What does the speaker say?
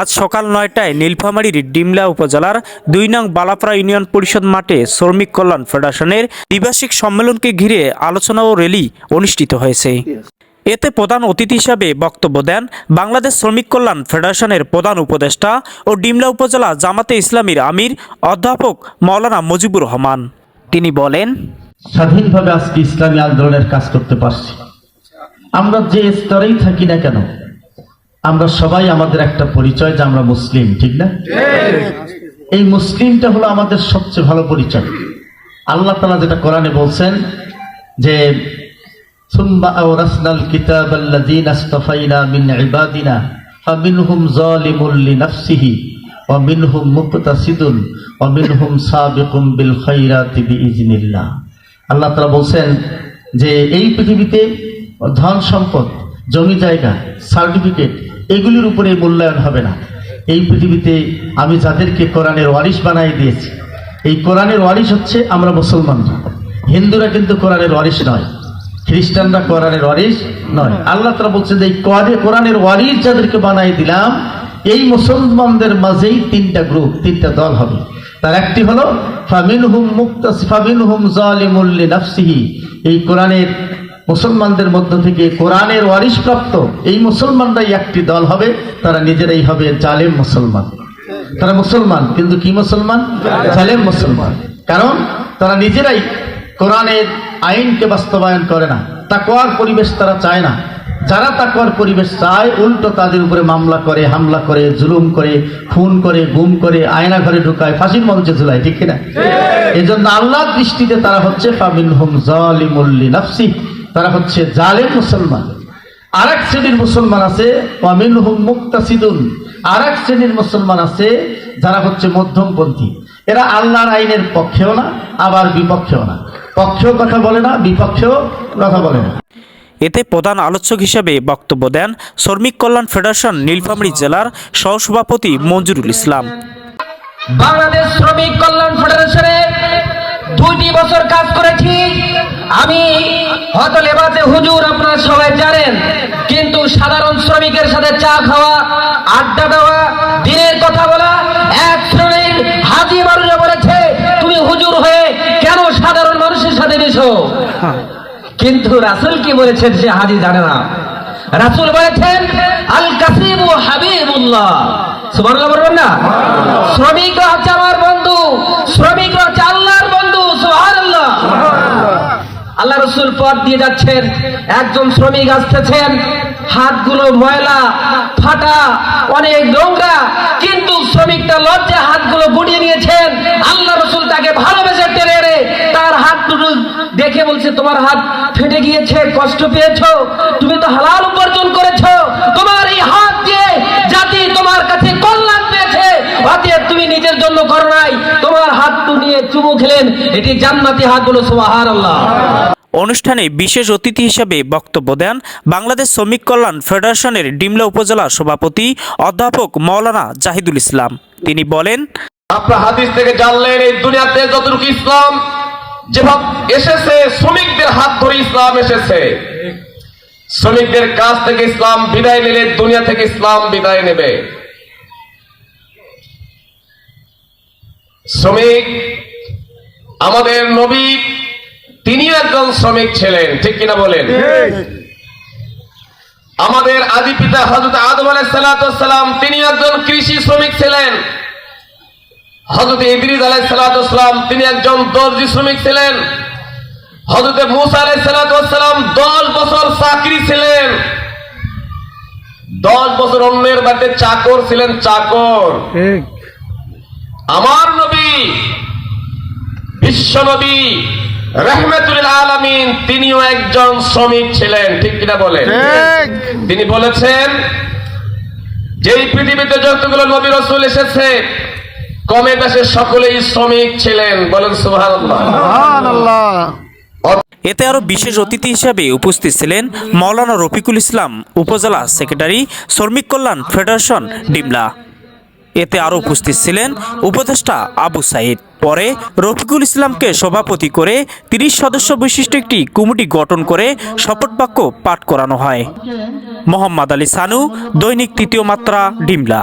আজ সকাল নয়টায় নীলফামারীর ডিমলা উপজেলার দুই নং বালাপাড়া ইউনিয়ন পরিষদ মাঠে শ্রমিক কল্যাণ ফেডারেশনের দ্বিবার্ষিক সম্মেলনকে ঘিরে আলোচনা ও র্যালি অনুষ্ঠিত হয়েছে। এতে প্রধান অতিথি হিসাবে বক্তব্য দেন বাংলাদেশ শ্রমিক কল্যাণ ফেডারেশনের প্রধান উপদেষ্টা ও ডিমলা উপজেলা জামাতে ইসলামীর আমির অধ্যাপক মাওলানা মুজিবুর রহমান। তিনি বলেন স্বাধীনভাবে আজকে ইসলামী আন্দোলনের কাজ করতে পারছি। আমরা যে স্তরেই থাকি না কেন আমরা সবাই আমাদের একটা পরিচয় যে আমরা মুসলিম, ঠিক না? এই মুসলিমটা হলো আমাদের সবচেয়ে ভালো পরিচয়। আল্লাহ তালা যেটা কোরআনে বলছেন যে কিতাব বিল আল্লাহ বলছেন যে, এই পৃথিবীতে ধন সম্পদ, জমি জায়গা, সার্টিফিকেট এগুলির উপরে মূল্যায়ন হবে না। এই পৃথিবীতে আমি যাদেরকে কোরআনের ওয়ারিশ বানাই দিয়েছি, এই কোরআনের ওয়ারিশ হচ্ছে আমরা মুসলমানরা হিন্দুরা কিন্তু কোরআনের ওয়ারিশ নয়, খ্রিস্টানরা কোরআনের ওয়ারিশ নয়। আল্লাহ তারা বলছেন যে এই কোরআনে- কোরআনের ওয়ারিশ যাদেরকে বানাই দিলাম, এই মুসলমানদের মাঝেই তিনটা গ্রুপ, তিনটা দল হবে। তার একটি হলো, ফামিনহুম মুক্তাস, ফামিনহুম জালিমুল লিনাফসিহি এই কোরআনের মুসলমানদের মধ্য থেকে কোরআনের ওয়ারিস প্রাপ্ত এই মুসলমানরাই একটি দল হবে তারা নিজেরাই হবে জালেম মুসলমান। তারা মুসলমান কিন্তু কি মুসলমান? জালেম মুসলমান। কারণ তারা নিজেরাই কোরআনের আইনকে বাস্তবায়ন করে না তাকওয়ার পরিবেশ তারা চায় না। যারা তাকওয়ার পরিবেশ চায় উল্টো তাদের উপরে মামলা করে হামলা করে জুলুম করে খুন করে গুম করে আয়না ঘরে ঢুকায় ফাঁসির মঞ্চে ঝুলায় ঠিক কিনা? এই জন্য আল্লাহর দৃষ্টিতে তারা হচ্ছে ফামিন হুম জালিমুল্লি নাফসি তারা হচ্ছে জালেম মুসলমান। আর এক শ্রেণির মুসলমান আছে মুক্তাসিদুন। আর এক শ্রেণির মুসলমান আছে যারা হচ্ছে মধ্যমপন্থী। এরা আল্লাহর আইনের পক্ষেও না আবার বিপক্ষেও না। পক্ষেও কথা বলে না বিপক্ষেও কথা বলে না। এতে প্রধান আলোচক হিসেবে বক্তব্য দেন শ্রমিক কল্যাণ ফেডারেশন নীলফামারী জেলার সহসভাপতি মঞ্জুরুল ইসলাম। বাংলাদেশ শ্রমিক কল্যাণ ফেডারেশনে দুইটি বছর কাজ করেছি। আমি হয়তো লেবাতে হুজুর আপনারা সবাই জানেন, কিন্তু সাধারণ শ্রমিকের সাথে চা খাওয়া, আড্ডা দেওয়া, দিনের কথা বলা, এক শ্রেণির হাজি মানুষরা বলেছে, তুমি হুজুর হয়ে কেন সাধারণ মানুষের সাথে মিশো? কিন্তু রাসুল কি বলেছেন সে হাজি জানে না। রাসুল বলেছেন, আল কাসিম ও হাবিবুল্লাহ। সুবহানাল্লাহ বলবেন না? শ্রমিকরা হচ্ছে আমার বন্ধু। শ্রমিকরা হচ্ছে আল্লাহর বন্ধু সুবহানাল্লাহ আল্লাহ রসুল পথ দিয়ে যাচ্ছেন। একজন শ্রমিক আসতেছেন। হাতগুলো ময়লা, ফাটা, অনেক নোংরা। কিন্তু শ্রমিকটা লজ্জা হাতগুলো গুটিয়ে নিয়েছেন। আল্লাহ রসুল তাকে ভালোবেসে টেনে তার হাত দুটো দেখে বলছে, তোমার হাত ফেটে গিয়েছে, কষ্ট পেয়েছ? তুমি তো হালাল উপার্জন করেছ। তোমার এই হাত দিয়ে জাতি তোমার কাছে কল্যাণ পেয়েছে। অতএব তুমি নিজের জন্য করো নাই। তোমার হাত নিয়ে চুমু খেলেন এটি জান্নাতি হাত বলো সুবহানাল্লাহ। আল্লাহ অনুষ্ঠানে বিশেষ অতিথি হিসেবে বক্তব্য দেন বাংলাদেশ শ্রমিক কল্যাণ ফেডারেশনের ডিমলা উপজেলা সভাপতি অধ্যাপক মাওলানা জাহিদুল ইসলাম। তিনি বলেন আপনার হাদিস থেকে জানলেন এই দুনিয়াতে যতটুকু ইসলাম যেভাবে এসেছে শ্রমিকদের হাত ধরে ইসলাম এসেছে। শ্রমিকদের কাছ থেকে ইসলাম বিদায় নিলে দুনিয়া থেকে ইসলাম বিদায় নেবে। শ্রমিক আমাদের নবী তিনিও একজন শ্রমিক ছিলেন ঠিক কিনা বলেন? আমাদের আদি পিতা হজরত আদম আলাইসালাম তিনি একজন কৃষি শ্রমিক ছিলেন। হজরত ইদ্রিস আলাইসালাম তিনি একজন দর্জি শ্রমিক ছিলেন। হজরত মুসা আলাইসালাম দশ বছর চাকরি ছিলেন। দশ বছর অন্যের বাড়িতে চাকর ছিলেন চাকর। আমার নবী বিশ্ব নবী রহমতুল আলমিন তিনিও একজন শ্রমিক ছিলেন ঠিক কিনা বলেন? তিনি বলেছেন যে পৃথিবীতে যতগুলো নবী রসুল এসেছে কমে বেশে সকলেই শ্রমিক ছিলেন বলেন সুবহানাল্লাহ। এতে আরও বিশেষ অতিথি হিসাবে উপস্থিত ছিলেন মাওলানা রফিকুল ইসলাম উপজেলা সেক্রেটারি শ্রমিক কল্যাণ ফেডারেশন ডিমলা। এতে আরও উপস্থিত ছিলেন উপদেষ্টা আবু সাইদ। পরে রফিকুল ইসলামকে সভাপতি করে তিরিশ সদস্য বিশিষ্ট একটি কমিটি গঠন করে শপথ বাক্য পাঠ করানো হয়। মোহাম্মদ আলী সানু, দৈনিক তৃতীয় মাত্রা, ডিমলা।